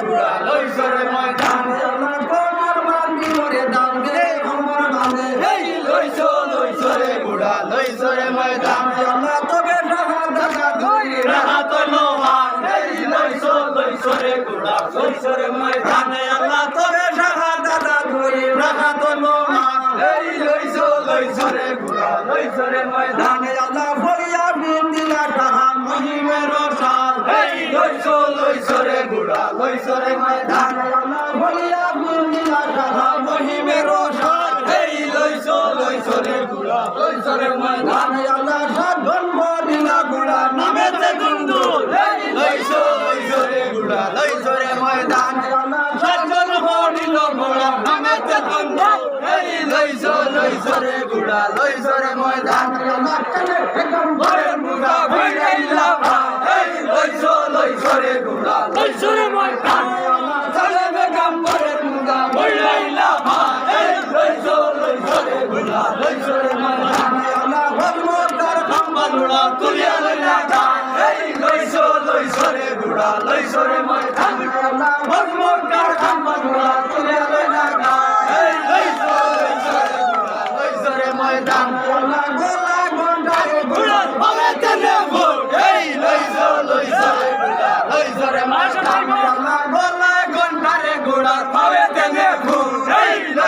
গুড়া লইছরে ময়দান। আল্লাহ তোমার বান্দি করে দান দে আমার বান্দে এই লইছ লইছরে গুড়া লইছরে ময়দান। আল্লাহ তোকে লইছরে গুড়া ময়দান আল্লাহ ফরিয়া বিন মহিমের সাল এই লইছ লইছরে গুড়া লইছরে ময়দান আল্লাহ সাধন দিলা গুড়া নামেতে দুন্দুল এই লইছ লইছরে গুড়া লইছরে ময়দান আল্লাহ সজ্জন হরিল ঘোড়া নামেতে দুন্দুল এই লইছ লইছরে গুড়া লইছরে ময়দান আল্লাহ চলে একদম ঘরের মুগা ভিড়াইলা এই লইছ লইছরে গুড়া লইছরে ময়দান চলে বেগম লইছ লইছরে গুড়া লইছরে ময়দান আল্লাহ হজমতার বালুড়া তুলিয়া লইলা গান এই লইছ আল্লাহ মজমুকার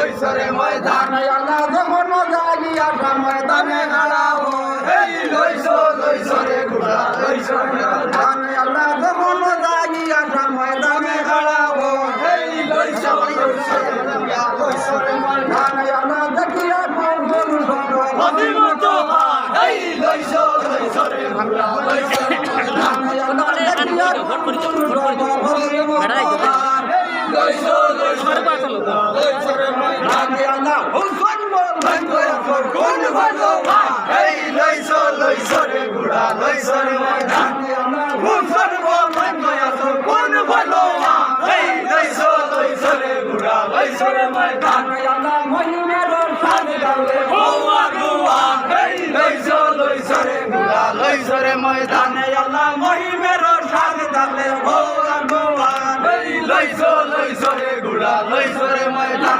গুড়া লইছরে ময়দান আল্লাহ যখন জাগিয়া ময়দানে দাঁড়াও। এই ময়দান আল্লাহ যখন গুড়া লইছরে ময়দান অধিমত এই লইছ লইছরে গুড়া লইছরে ময়দান ময়দান আল্লাহ মহিমের সাথে গালে গোয়া গোয়া এই লইছ লইছরে গুড়া লইছরে ময়দান আল্লাহ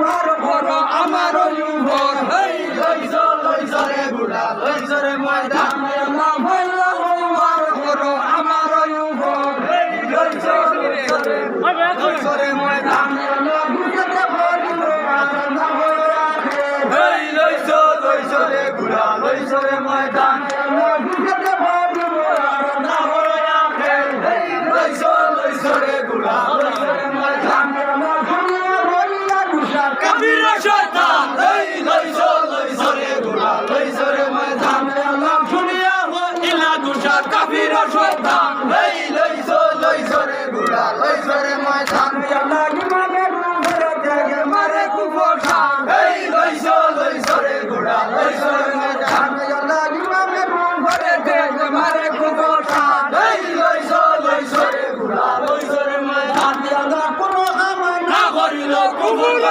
আমার ভর আমার ভর হই লইছ লইছ রে বুড়া লইছ রে ময়দান। না ভাইল আমার ভর আমার ভর হই লইছ লইছ রে লইছ রে ময়দান। না বুঝতে পারি না ভাইল হই লইছ লইছ রে বুড়া লইছ রে ময়দান না বুঝতে পারি না ভাইল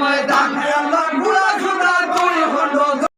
ময়দান